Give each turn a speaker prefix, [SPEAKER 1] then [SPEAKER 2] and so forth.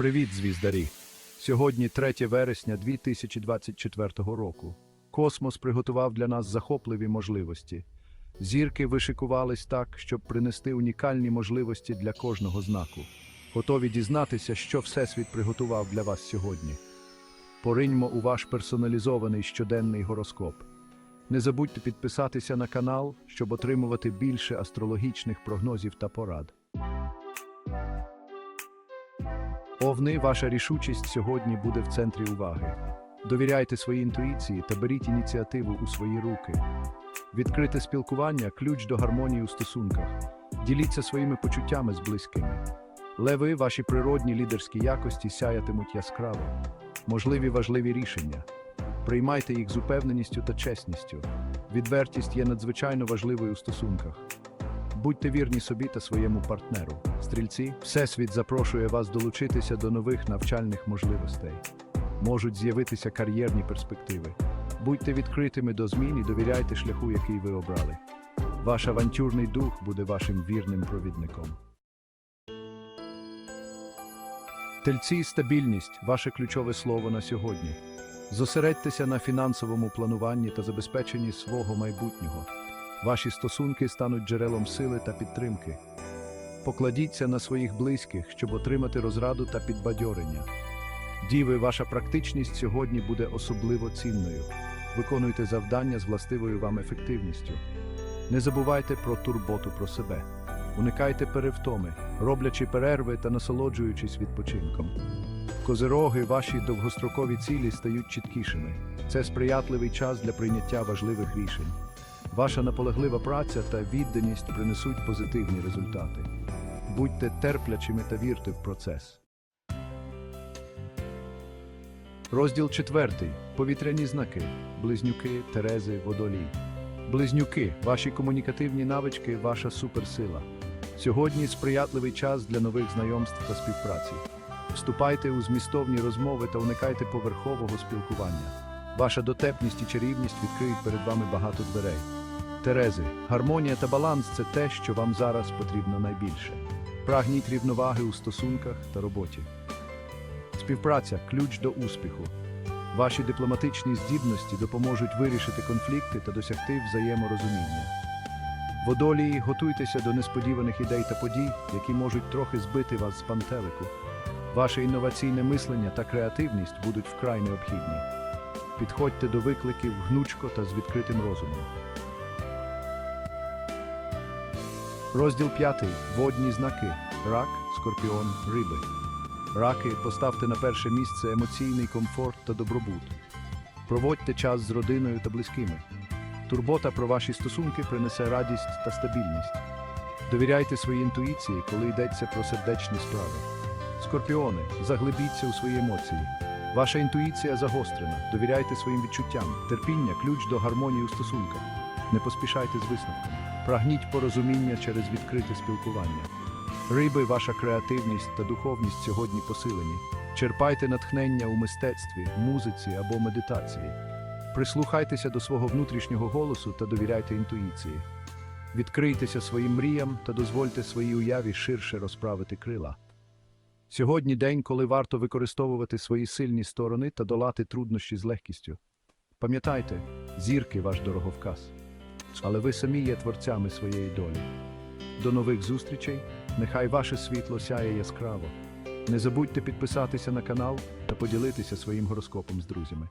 [SPEAKER 1] Привіт, звіздарі! Сьогодні 3 вересня 2024 року. Космос приготував для нас захопливі можливості. Зірки вишикувались так, щоб принести унікальні можливості для кожного знаку. Готові дізнатися, що Всесвіт приготував для вас сьогодні. Пориньмо у ваш персоналізований щоденний гороскоп. Не забудьте підписатися на канал, щоб отримувати більше астрологічних прогнозів та порад. Овни, ваша рішучість сьогодні буде в центрі уваги. Довіряйте своїй інтуїції та беріть ініціативу у свої руки. Відкрите спілкування ключ до гармонії у стосунках. Діліться своїми почуттями з близькими. Леви, ваші природні лідерські якості сяятимуть яскраво. Можливі важливі рішення. Приймайте їх з упевненістю та чесністю. Відвертість є надзвичайно важливою у стосунках. Будьте вірні собі та своєму партнеру. Стрільці, Всесвіт запрошує вас долучитися до нових навчальних можливостей. Можуть з'явитися кар'єрні перспективи. Будьте відкритими до змін і довіряйте шляху, який ви обрали. Ваш авантюрний дух буде вашим вірним провідником. Тельці стабільність ваше ключове слово на сьогодні. Зосередьтеся на фінансовому плануванні та забезпеченні свого майбутнього. Ваші стосунки стануть джерелом сили та підтримки. Покладіться на своїх близьких, щоб отримати розраду та підбадьорення. Діви, ваша практичність сьогодні буде особливо цінною. Виконуйте завдання з властивою вам ефективністю. Не забувайте про турботу про себе. Уникайте перевтоми, роблячи перерви та насолоджуючись відпочинком. Козироги, ваші довгострокові цілі стають чіткішими. Це сприятливий час для прийняття важливих рішень. Ваша наполеглива праця та відданість принесуть позитивні результати. Будьте терплячими та вірте в процес. Розділ четвертий. Повітряні знаки. Близнюки, Терези, Водолій. Близнюки, ваші комунікативні навички, ваша суперсила. Сьогодні сприятливий час для нових знайомств та співпраці. Вступайте у змістовні розмови та уникайте поверхового спілкування. Ваша дотепність і чарівність відкриють перед вами багато дверей. Терези, гармонія та баланс це те, що вам зараз потрібно найбільше. Прагніть рівноваги у стосунках та роботі. Співпраця ключ до успіху. Ваші дипломатичні здібності допоможуть вирішити конфлікти та досягти взаєморозуміння. Водолії, готуйтеся до несподіваних ідей та подій, які можуть трохи збити вас з пантелику. Ваше інноваційне мислення та креативність будуть вкрай необхідні. Підходьте до викликів гнучко та з відкритим розумом. Розділ 5. Водні знаки. Рак, скорпіон, риби. Раки поставте на перше місце емоційний комфорт та добробут. Проводьте час з родиною та близькими. Турбота про ваші стосунки принесе радість та стабільність. Довіряйте своїй інтуїції, коли йдеться про сердечні справи. Скорпіони, заглибіться у свої емоції. Ваша інтуїція загострена. Довіряйте своїм відчуттям. Терпіння ключ до гармонії у стосунках. Не поспішайте з висновками. Прагніть порозуміння через відкрите спілкування. Риби, ваша креативність та духовність сьогодні посилені. Черпайте натхнення у мистецтві, музиці або медитації. Прислухайтеся до свого внутрішнього голосу та довіряйте інтуїції. Відкрийтеся своїм мріям та дозвольте своїй уяві ширше розправити крила. Сьогодні день, коли варто використовувати свої сильні сторони та долати труднощі з легкістю. Пам'ятайте, зірки ваш дороговказ, але ви самі є творцями своєї долі. До нових зустрічей, нехай ваше світло сяє яскраво. Не забудьте підписатися на канал та поділитися своїм гороскопом з друзями.